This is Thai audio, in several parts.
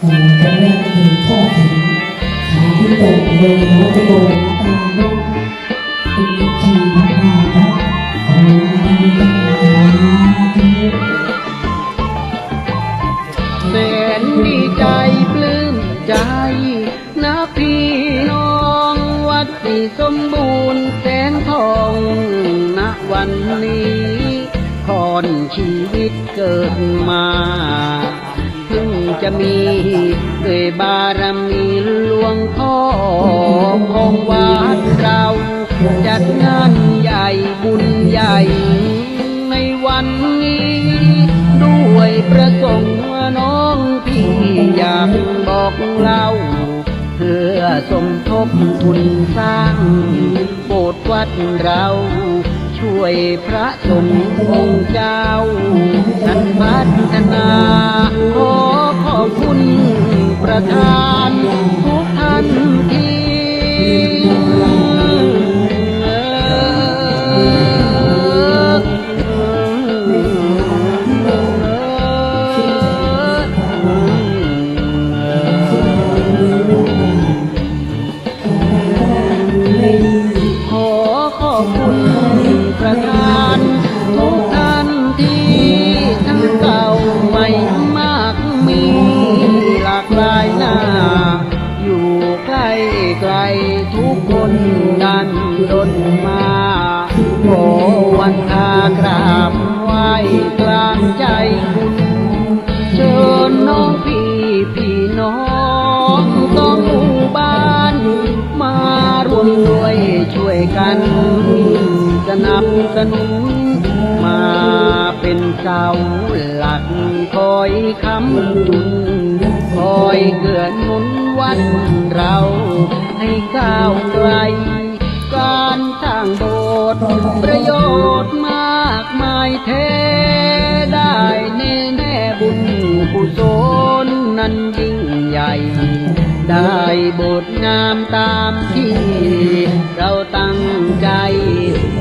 เอ่อจะเรียกถึงทอดถึงขาที่ตกเลยแล้วจะโดนตาลงเป็นวิธีมากๆครับขอให้ทุกท่านสาธุแสนดีใจปลื้มใจนะพี่น้องวัดสีสมบูรณ์แสงทองณวันนี้คอนชีวิตเกิดมา จะมีด้วยบารมีหลวงพ่อของวัดเรา จัดงานใหญ่บุญใหญ่ ในวันนี้ ด้วยประสงค์น้องพี่อยากบอกเล่า เพื่อสมทบทุนสร้างโบสถ์วัดเรา ช่วยพระสงฆ์องค์เจ้า ปร ช่วยกันสนับสนุนมาเป็นเสาหลักคอยค้ำจุน คอยเกื้อหนุนวัดเราให้ก้าวไกล การสร้างโบสถ์ประโยชน์ บุตรงามตามที่ เราตั้งใจ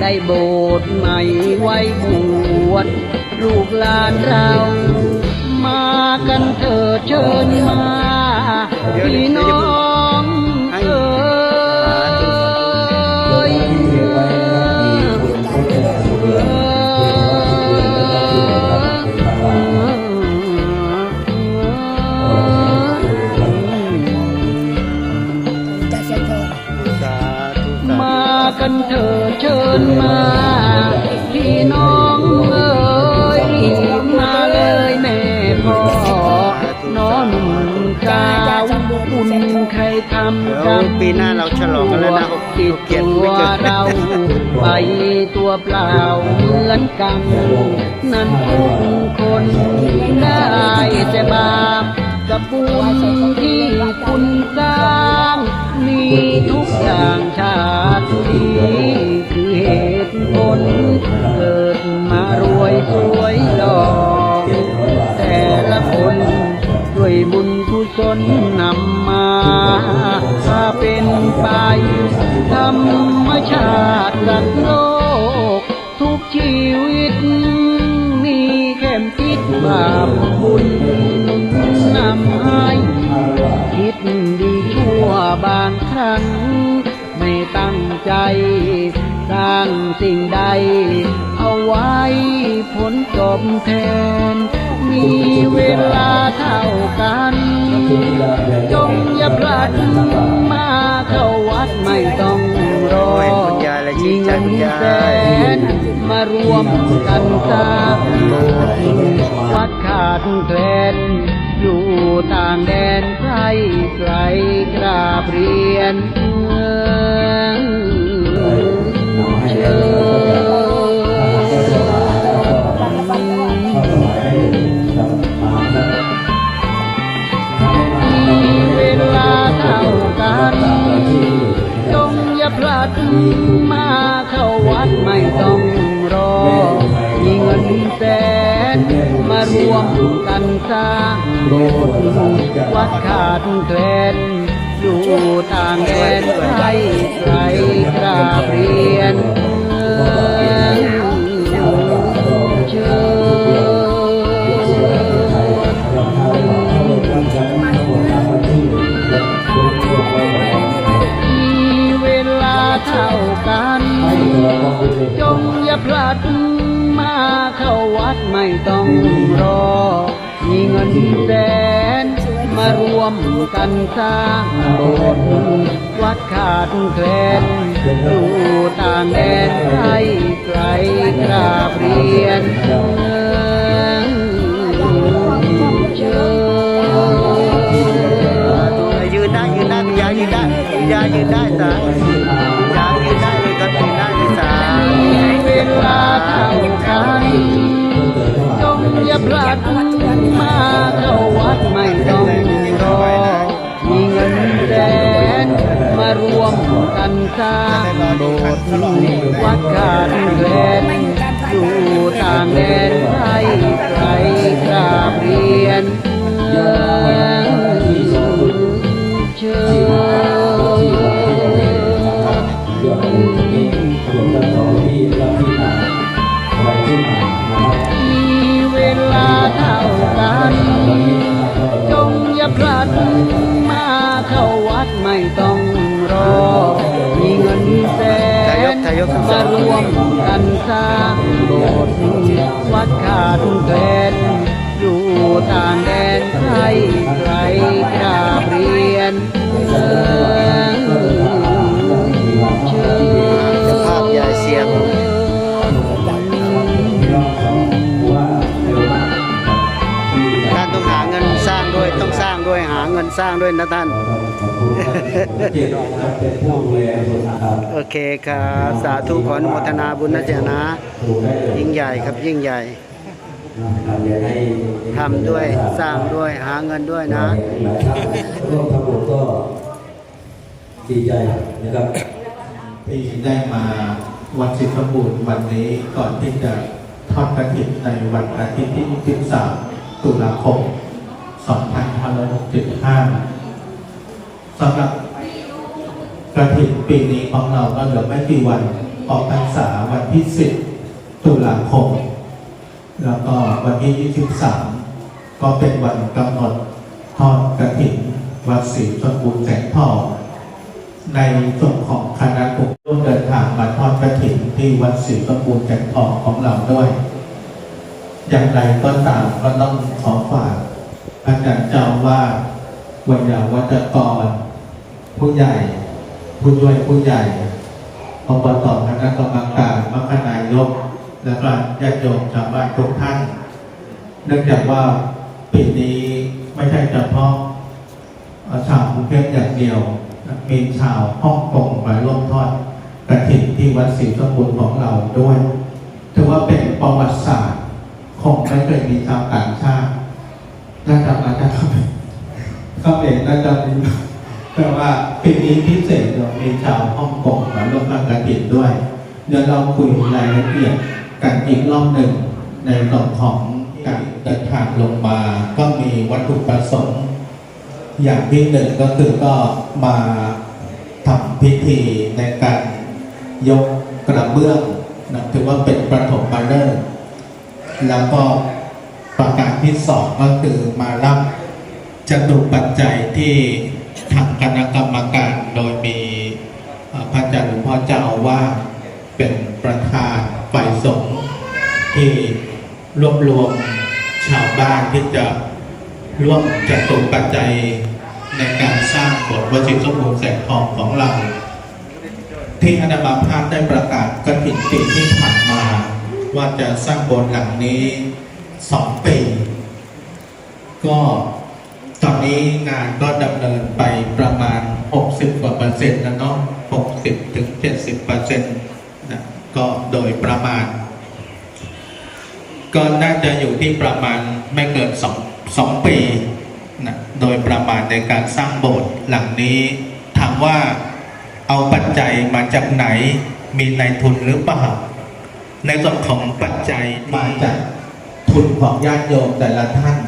ได้โบสถ์ใหม่ไว้บวชลูกหลานเรา มากันเถิดเชิญมาพี่น้อง เชิญมาพี่น้องเอ๋ยมาเลยแม่พ่อน้องสาวคุณใครทำกรรมปีหน้าเราฉลองกันแล้วนะติดเกียรติตัวเกินเราไปตัวเปล่าเหมือนกัน นั้นทุกคนได้แต่ บาปบุญนำให้คิดดีชั่วบางครั้ง ไม่ตั้งใจ สร้างสิ่งใด ไว้ผลตอบแทน มีเวลาเท่ากัน จงอย่าพลัดมาเข้าวัดไม่ต้องรอโอ้ยคุณยายและชื่มีนใจเงินแสนมารวมกันสร้างโบสถ์วัดขาดแคลนอยู่ต่างแดนไกลไกลกราบเรียนเมีเวลาเท่ากัน จงอย่าพลัดมาเข้าวัดไม่ต้องรอ มีเงินแสนมารวมกันสร้างโบสถ์วัดขาดแคลนอยู่ต่างแดนไกลไกลกราบเรียน เท่ากัน จงอย่าพลัดมาเข้าวัดไม่ต้องรอ มีเงินแสนมารวมกันสร้างโบสถ์วัดขาดแคลนอยู่ต่างแดนไกลไกลกราบเรียนเชิญยืนได้ยืนได้ยายืนได้ยายืนได้สา เวลาเท่ากันจงอย่าพลัดมาเข้าวัดไม่ต้องรอมีเงินแสนมารวมกันสร้างโบสถ์วัดขาดแคลนอยู่ต่างแดนไกลไกลกราบเรียนเชิญ สร้างโบสถ์วัดขาดแคลนอยู่ต่างแดนไกลไกลกราบเรียนเชิญจ้าภาพยายเสียงท่านต้องหาเงินสร้างด้วยต้องสร้างด้วยหาเงินสร้างด้วยนะท่าน โอเคครับ สาธุขออนุโมทนาบุญนะเจ้านะ ยิ่งใหญ่ครับยิ่งใหญ่ทำด้วยสร้างด้วยหาเงินด้วยนะร่วมทำบุญก็ดีใจนะครับที่ได้มาวัดสิทธบุญวันนี้ก่อนที่จะทอดกระถิ่นในวันอาทิตย์ที่ 13 ตุลาคม 2565 สำหรับกระถิ่นปีนี้ของเราก็เหลือไม่กี่วันออกพรรษาวันที่ 10 ตุลาคม แล้วก็วันที่ 23 ก็เป็นวันกำหนดทอดกระถิ่นวัดศรีชนบุญแสงทองในส่วนของคณะกลุ่มร่วมเดินทางมาทอดกระถิ่นที่วัดศรีสมบูรณ์แก่นทองของเราด้วย อย่างไรก็ตามก็ต้องขอฝากอาจารย์เจ้าว่าวิญญาวัจกร ผู้ใหญ่ ผู้ช่วยผู้ใหญ่อบตคณะกรรมการมรคนายก และก็ญาติโยมชาวบ้านทุกท่าน เนื่องจากว่าปีนี้ไม่ใช่เฉพาะชาวกรุงเทพอย่างเดียว มีชาวฮ่องกงมาร่วมทอดกระถิ่นที่วัดศรีสมบูรณ์ของเราด้วย ถือว่าเป็นประวัติศาสตร์คงไม่เคยมีชาวต่างชาติน่าจะมาจากเขมรเขมรน่าจะมี แต่ว่าปีนี้พิเศษเรามีชาวฮ่องกงมาร่วมทอดกระถิ่นด้วย เดี๋ยวเราคุยรายละเอียดกันอีกรอบหนึ่งในตอนของการเดินทางลงมา ก็มีวัตถุประสงค์ อย่างที่หนึ่งก็คือก็มาทำพิธีในการยกกระเบื้องนะถือว่าเป็นประถมมาเริ่มแล้วก็ประการที่สองก็คือมารับจตุปัจจัยที่ คณะกรรมการโดยมีพระอาจารย์หลวงพ่อเจ้าว่าเป็นประธานฝ่ายสงฆ์ที่รวบรวมชาวบ้านที่จะร่วมจัดตุปัจจัยในการสร้างบสถ์วชิรสมบูรณ์แสงทองของเรา ที่อนามาภาพได้ประกาศกฐินปีที่ผ่านมา ว่าจะสร้างโบสถ์หลังนี้สองปี ก็ ตอนนี้งานก็ดำเนินไปประมาณ 60กว่าเปอร์เซ็นต์แล้วเนาะ60ถึง70เปอร์เซ็นต์นะก็โดยประมาณ ก็น่าจะอยู่ที่ประมาณไม่เกินสองสองปีนะโดยประมาณในการสร้างโบสถ์หลังนี้ถามว่าเอาปัจจัยมาจากไหน มีนายทุนหรือเปล่าในส่วนของปัจจัยมาจากทุนของญาติโยมแต่ละท่าน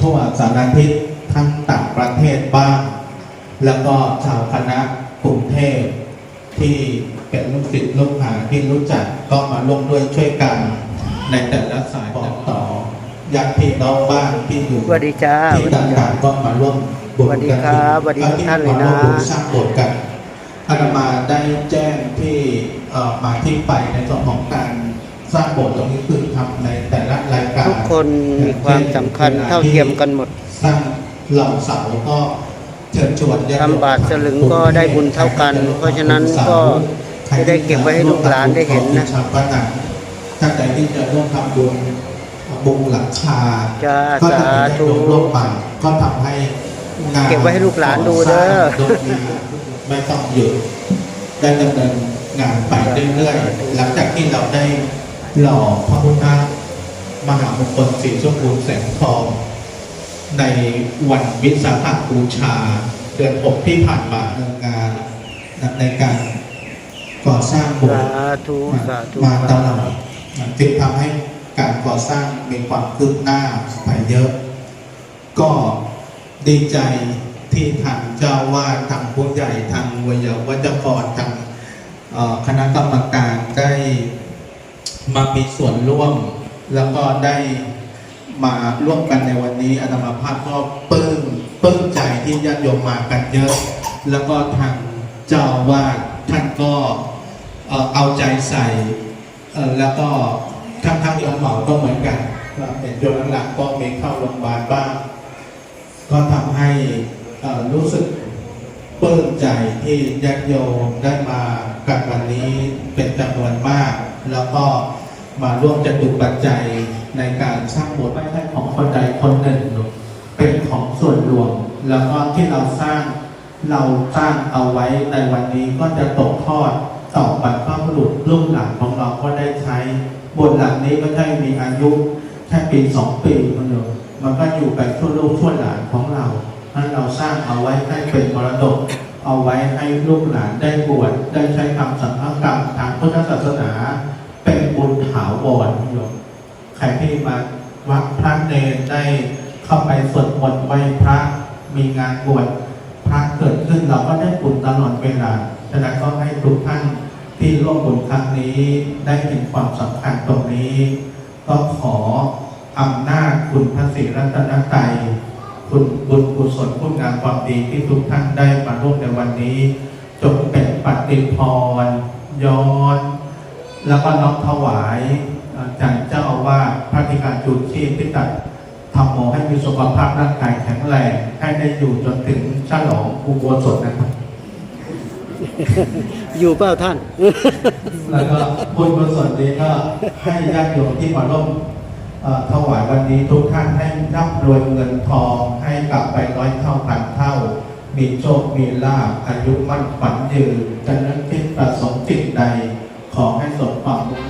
ทั่วสารทิศ ทั้งต่างประเทศบ้าง แล้วก็ชาวคณะกรุงเทพที่เป็นลูกศิษย์ลูกหาที่รู้จักก็มาร่วมด้วยช่วยกัน ในแต่ละสายบอกต่อญาติพี่น้องบ้านที่อยู่สวัสดีจ้าที่ต่างๆก็มาร่วมบุญสวัสดีกันครับสวัสดีทุกท่านเลยนะมาร่วมบุญสร้างโบสถ์กันอาตมาได้แจ้งที่เอ่อมาที่ไปในส่วนของการสร้างโบสถ์ตรงนี้คือทำในแต่ละรายการทุกคนมีความสำคัญเท่าเทียมกันหมด สร้างเหล่าเสาก็เชิญชวนญติโยมทำบาทสลึงก็ได้บุญเท่ากัน เพราะฉะนั้นก็จะได้เก็บไว้ให้ลูกหลานได้เห็นนะชาวบ้านท่านใดที่จะร่วมทำบุญบุงหลังคาจ้าก็จะสาเป็นธุญาติโยมร่วมมาก็ทำให้งานเก็บไว้ให้ลูกหลานดูเด้อโดยมีไม่ต้องหยุดได้ดำเนินงานไปเรื่อยๆ หลังจากที่เราได้หล่อพระพุทธมหามงคลสีชมพูแสงทอง ในวันวิสาขบูชา เดือนหกที่ผ่านมาในงานในการก่อสร้างโบสสาถ์ธุสาธุมาตลอดจึงทำให้การก่อสร้างมีความคืบหน้าไปเยอะ ก็ดีใจที่ทางเจ้าวาดทางผู้ใหญ่ทางวิยาวัจกรทางเอ่อคณะกรรมการได้มามีส่วนร่วม แล้วก็ได้ มาร่วมกันในวันนี้อาตมาภาพก็ปลื้มปลื้มใจที่ญาติโยมมากันเยอะ แล้วก็ทางเจ้าวาดท่านก็เอาใจใส่แล้วก็ทั้งทั้งยอมเหมาก็เหมือนกันก็เป็นโยนหลังๆก็มีเข้าโรงพยาบาลบ้าง ก็ทำให้รู้สึกปลื้มใจที่ญาติโยมได้มากันวันนี้เป็นจำนวนมาก แล้วก็ มาร่วมจตุปัจจัยในการสร้างโบสถ์ไม่ใช่ของคนใดคนหนึ่ง เป็นของส่วนรวม แล้วก็ที่เราสร้างเราสร้างเอาไว้ในวันนี้ก็จะตกทอดต่อบรรพบุรุษรุ่นหลังของเราก็ได้ใช้โบสถ์หลังนี้ไม่ใช่มีอายุแค่ปีสองปีมันเดียวมันก็อยู่ไปทั่วโลกทั่วหลานของเรานั้นเราสร้างเอาไว้ให้เป็นมรดก เอาไว้ให้ลูกหลานได้บวชได้ใช้ทำสังฆกรรมทางพุทธศาสนา บุญถาวรโยมใครที่มาวัดพระเนรได้เข้าไปสวดมนต์ไหว้พระมีงานบวชพระเกิดขึ้นเราก็ได้บุญตลอดเวลาฉะนั้นก็ให้ทุกท่านที่ร่วมบุญครั้งนี้ได้เห็นความสำคัญตรงนี้ ก็ขออำนาจคุณพระศรีรัตนตรัยคุณบุญกุศลคุณงามความดีที่ทุกท่านได้มาร่วมในวันนี้ จงเป็นปฏิพรย้อน แล้วก็น้อมถวายจารย์เจ้าอาวาสพระธิการจูนชีพที่ตัดทำโมให้มีสุขภาพร่างกายแข็งแรงให้ได้อยู่จนถึงฉลองอุโบสถนะครับ อยู่เปล่าท่าน แล้วก็บุญกุศลนี้ก็ให้ญาติโยมที่มาร่วมถวายวันนี้ทุกท่านให้ร่ำรวยเงินทองให้กลับไปร้อยเท่าพันเท่า มีโชค มีลาภอายุมั่นขวัญยืนจะนึกคิดประสงค์จิตใด ขอให้สมความมุ่ง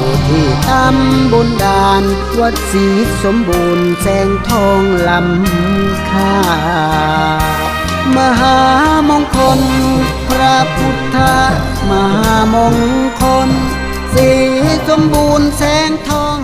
ตำบนดาน วัดศรีสมบูรณ์แสงทองลำค่ามหามงคล พระพุทธมหามงคลสีสมบูรณ์แสงทอง